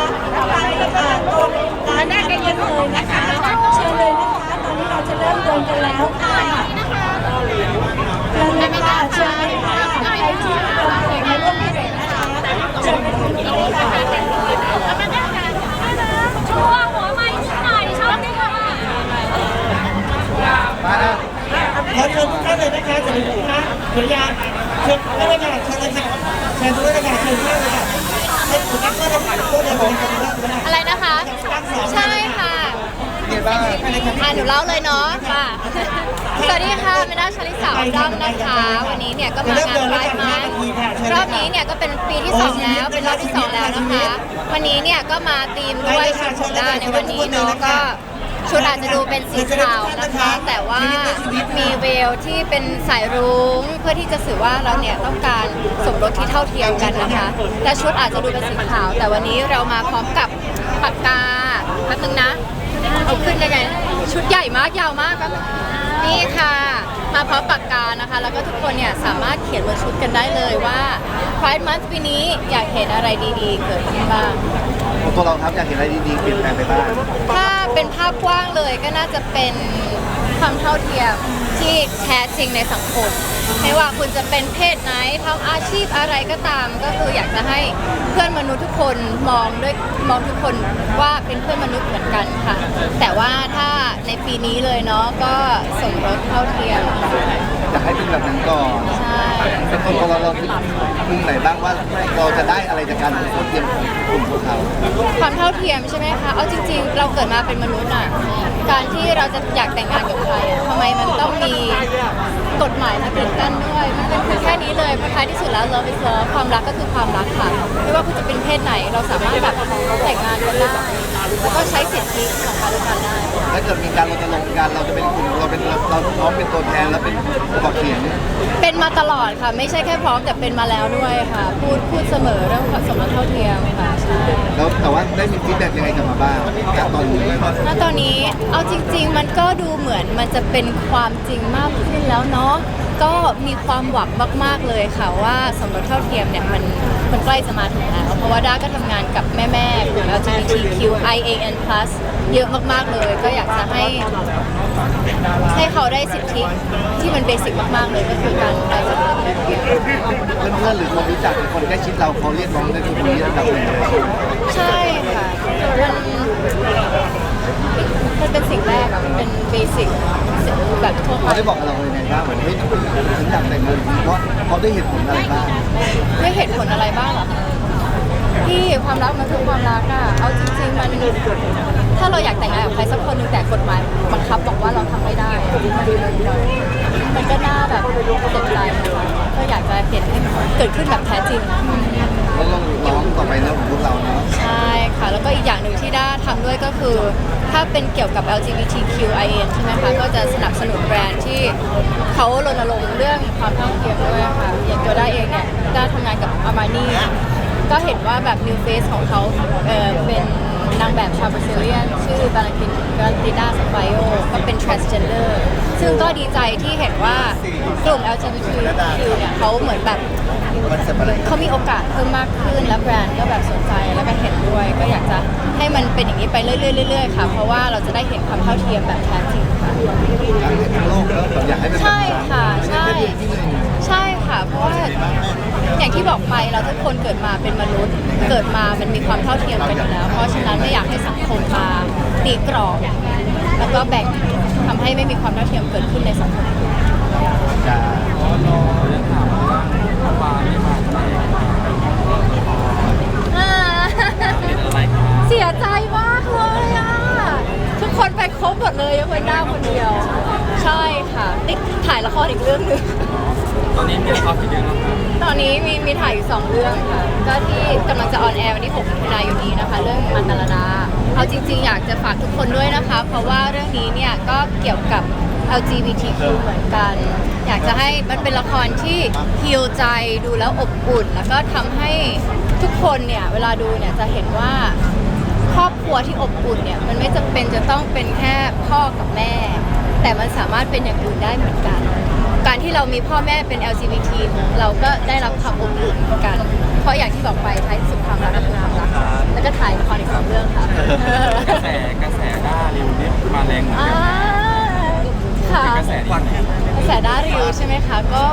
ร้านแรกกันเลยนะคะเชิญเลยนะคะตอนนี้เราจะเริ่มเดินกันแล้วค่ะเชิญเลยค่ะเชิญเลยค่ะใครที่มาร่วมงานร่วมกิจกรรมนะคะเชิญไปทางนี้เลยค่ะชัวหัวไม้หน่อยชอบดิค่ะขอเชิญทุกท่านเลยนะคะจะมีทุกท่านเดี๋ยวยาเชิญทุกท่านเลยค่ะเชิญเลยค่ะเชิญทุกท่านเลยค่ะเชิญทุกท่านเลยค่ะให้คุณตั้งเพื่ อะไรนะคะ ใช่ค่ะเนี่ยบ้างอ่าหนูเล่าเลยเนาะค่ะ สวัสดีค่ะเมนาชลิสาวด้อมนะคะ วันนี้เนี่ยก็มางานไฟมารอบนี้เนี่ยก็เป็นปีที่สองแล้ว เป็นรอบที่สองแล้วนะคะ วันนี้เนี่ยก็มาธีมด้วยชุดของด้าในวันนี้เนาะก็ชุดอาจจะดูเป็นสีขาวนะคะ เวลที่เป็นสายรุ้งเพื่อที่จะสื่อว่าเราเนี่ยต้องการสมรสที่เท่าเทียมกันนะคะและชุดอาจจะดูเป็นสีขาว แต่วันนี้เรามาพร้อมกับปากกาแป๊บนึงนะ เอาขึ้นยังไงชุดใหญ่มากยาวมากแป๊บนึงนี่ค่ะ มาพร้อมปากกานะคะ แล้วก็ทุกคนเนี่ยสามารถเขียนบนชุดกันได้เลยว่า Pride Month ปีนี้อยากเห็นอะไรดีๆ เกิดขึ้นบ้าง ของตัวเราครับอยากเห็นอะไรดีๆเปลี่ยนแปลงไปบ้างถ้าเป็นภาพกว้างเลยก็น่าจะเป็น ความเท่าเทียมที่แท้จริงในสังคม ไม่ว่าคุณจะเป็นเพศไหนทำอาชีพอะไรก็ตาม ก็คืออยากจะให้เพื่อนมนุษย์ทุกคนมองด้วยมองทุกคนว่าเป็นเพื่อนมนุษย์เหมือนกันค่ะ แต่ว่าถ้าในปีนี้เลยเนาะก็สมรสเท่าเทียมอยากให้เป็นแบบนั้นก่อน เป็นคนเราเราคิดมุมไหนบ้างว่าเราจะได้อะไรจากการเป็นคนเตรียมของกลุ่มของเขาความเท่าเทียมใช่ไหมคะ เอาจริง ๆ เราเกิดมาเป็นมนุษย์อะ การที่เราจะอยากแต่งงานกับใครอะทำไมมันต้องมีกฎหมายมาปิดกั้นด้วย มันเป็นเพียงแค่นี้เลยเพราะท้ายที่สุดแล้ว love is love ความรักก็คือความรักค่ะ ไม่ว่าคุณจะเป็นเพศไหน เราสามารถแบบแต่งงานกันได้ แล้วก็ใช้สิทธิของกันและกันได้ถ้าเกิดมีการรณรงค์การเราจะเป็นกลุ่มเราเป็นเราเราพร้อมเป็นตัวแทนและเป็นผู้บอกเสียงเป็นมาตลอดค่ะ ไม่ใช่แค่พร้อมแต่เป็นมาแล้วด้วยค่ะ พูดพูดเสมอเรื่องสมรสเท่าเทียมค่ะใช่แล้วแต่ว่าได้มีฟีดแบ็กยังไงกลับมาบ้างณตอนนี้ณตอนนี้เอาจริง ๆ มันก็ดูเหมือนมันจะเป็นความจริงมากขึ้นแล้วเนาะก็มีความหวังมาก ๆเลยค่ะว่าสมรสเท่าเทียมเนี่ยมัน มันใกล้จะมาถึงแล้ว เพราะว่าด้าก็ทำงานกับแม่ๆกลุ่ม LGBTQIAN+ เยอะมากๆเลย ก็อยากจะให้ให้เขาได้สิทธิที่มันเบสิกมาก ๆ เลยก็คือการได้สมรสเท่าเทียมเพื่อนๆหรือคนรู้จักหรือคนใกล้ชิดเราเขาเรียกร้องในตรงนี้ระดับหนึ่งเลยใช่ค่ะมันมันเป็นสิ่งแรก เป็นเบสิกแบบทั่วไปเขาได้บอกเราเลยไงบ้างเหมือนเฮ้ยฉันอยากแต่งงานเพราะเขาได้เหตุผลอะไรบ้างด้เหตุผลอะไรบ้างเหรอคะที่ความรักมันคือความรักอะเอาจริงๆมันถ้าเราอยากแต่งงานกับใครสักคนหนึงแต่กฎหมายบังคับบอกว่าเราทำไม่ได้ มันก็น่าแบบเจ็บใจนะคะก็อยากจะเห็นให้มันเกิดขึ้นแบบแท้จริงนะแล้วเราร้องต่อไปแล้วของพวกเรา ก็คือ ถ้าเป็นเกี่ยวกับ LGBTQIA ใช่ไหมคะก็จะสนับสนุนแบรนด์ที่เขารณรงค์เรื่องความเท่าเทียมด้วยค่ะอย่างตัวด้าเองเนี่ยด้าทำงานกับอามานี่ก็เห็นว่าแบบ New Face ของเขาเเป็น นางแบบชาวบราซิเลียนชื่อบาลันตินบาลันติน่าสไฟโอก็เป็น transgender ซึ่งก็ดีใจที่เห็นว่ากลุ่ม LGBTQ เนี่ยเขาเหมือนแบบมันเสร็จอะไรเขามีโอกาสเพิ่มมากขึ้นและแบรนด์ก็แบบสนใจแล้วก็เห็นด้วย ก็อยากจะให้มันเป็นอย่างนี้ไปเรื่อยๆเรื่อยๆค่ะ เพราะว่าเราจะได้เห็นความเท่าเทียมแบบแท้จริงค่ะทั้งโลกแล้วผมอยากให้เป็นแบบใช่นั้นค่ะ ใช่ไม่ใช่ที่หนึ่งใช่ค่ะ เพราะว่าอย่างที่ บอกไปเราทุกคนเกิดมาเป็นมนุษย์ เกิดมามันมีความเท่าเทียมกันอยู่แล้ว เพราะฉะนั้นไม่อยากให้สังคมมาตีกรอบแล้วก็แบ่งทำให้ไม่มีความเท่าเทียมเกิดขึ้นในสังคมจะอ่าเสียใจมากเลยอะ ทุกคนไปครบหมดเลยยกเว้นด้าคนเดียว ใช่ค่ะ ติดถ่ายละครอีกเรื่องหนึ่ง ตอนนี้มีละครกี่เรื่องแล้วครับตอนนี้มีมีถ่ายอยู่สองเรื่องค่ะ ก็ที่กำลังจะออนแอร์วันที่6มิถุนายนนี้นะคะ เรื่องมันดาราดาเอาจริง ๆ อยากจะฝากทุกคนด้วยนะคะ เพราะว่าเรื่องนี้เนี่ยก็เกี่ยวกับ LGBTQ เหมือนกัน อยากจะให้มันเป็นละครที่ฮิวใจดูแล้วอบอุ่น แล้วก็ทำให้ทุกคนเนี่ยเวลาดูเนี่ยจะเห็นว่าครอบครัวที่อบอุ่นเนี่ยมันไม่จำเป็นจะต้องเป็นแค่พ่อกับแม่ แต่มันสามารถเป็นอย่างอื่นได้เหมือนกัน การที่เรามีพ่อแม่เป็น LGBT เราก็ได้รับความอบอุ่นเหมือนกัน เพราะอย่างที่บอกไปท้ายสุดความรักก็คือความรัก แล้วก็ถ่ายละครอีกสองเรื่องค่ะกระแสกระแสด้าริวนี่มาแรงเหมือนอ่ากันค่ะเป็นกระแสดีไหมกระแสด้าริวใช่ไหมคะ ก็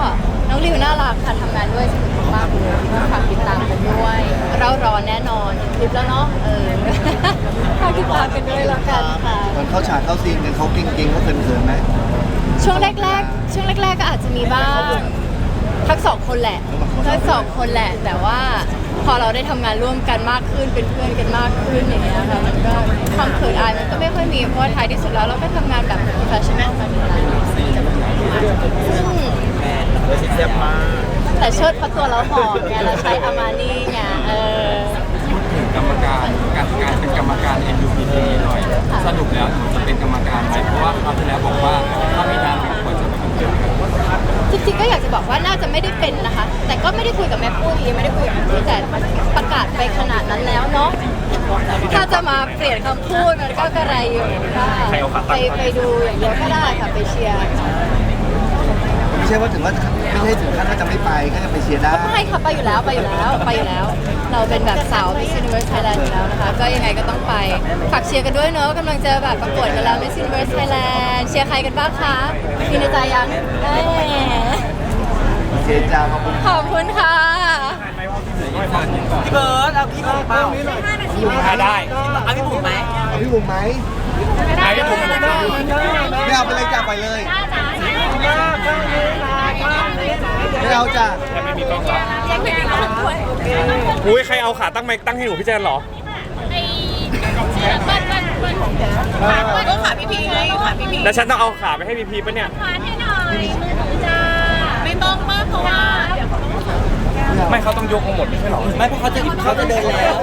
น้องริวน่ารักค่ะทำงานด้วยสนุกมากเลยก็ฝากติดตามกันด้วยเราร้อนแน่นอนเห็นคลิปแล้วเนาะเออฝากติดตามกันด้วยแล้วกันค่ะ ตอนเข้าฉากเข้าซีนกันเขาเก่งๆเขาเขินๆไหมช่วงแรก ๆ ช่วงแรก ๆ ก็อาจจะมีบ้าง ทั้งสองคนแหละ ทั้งสองคนแหละ แต่ว่าพอเราได้ทำงานร่วมกันมากขึ้น เป็นเพื่อนกันมากขึ้นอย่างเงี้ยค่ะ มันก็ความเขินอายมันก็ไม่ค่อยมี เพราะว่าท้ายที่สุดแล้วเราก็ทำงานแบบ professional กันอยู่แล้วซึ่งแต่เชิดเพราะตัวเราหอมไงเราใช้อามานี่ไงเออถึงกรรม การการเป็นกรรมการ NUPT หน่อย สรุปแล้วหนูจะเป็นกรรมการไหมเพราะว่าคราวที่แล้วบอกว่าถ้ามีการประกวดจะเป็นกรรมการจริงๆก็อยากจะบอกว่าน่าจะไม่ได้เป็นนะคะ แต่ก็ไม่ได้คุยกับแม่ปุ้ยไม่ได้คุยกับแม่ปุ้ยแต่ประกาศไปขนาดนั้นแล้วเนาะถ้าจะมาเปลี่ยนคำพูดมันก็กระไรอยู่ค่ะไปไปดูอย่างเดียวก็ได้ค่ะไปเชียร์ ไม่ใช่ว่าถึงว่าไม่ใช่ถึงขั้นว่าจะไม่ไปก็จะไปเชียร์ได้ไม่ค่ะไปอยู่แล้วไปอยู่แล้วไปอยู่แล้ว เราเป็นแบบสาว Miss Universe Thailand อยู่แล้วนะคะ ก็ยังไงก็ต้องไปฝากเชียร์กันด้วยเนอะกำลังจะแบบประกวดกันแล้ว Miss Universe Thailand เชียร์ใครกันบ้างคะมีในใจยังแหมโอเคจ้าขอบคุณขอบคุณค่ะ พี่เบิร์ดเอาพี่หนุ่มเปล่าได้เอาพี่หนุ่มไหมเอาพี่บุ๋มไหมใครที่ผมไม่เอาไปเลยจ้าไปเลยไม่ เอาจ้าไม่มีกล้องรับอุ้ยใครเอาขาตั้งไมค์ตั้งให้หนูพี่แจนเหรอก็ขาพี่พีไงขาพี่พีแล้วฉันต้องเอาขาไปให้พีพีปะเนี่ยไม่ต้องมากเพราะว่าไม่เขาต้องยกมาหมดไม่ใช่เหรอไม่เพราะเขาจะเขาจะเดินแล้ว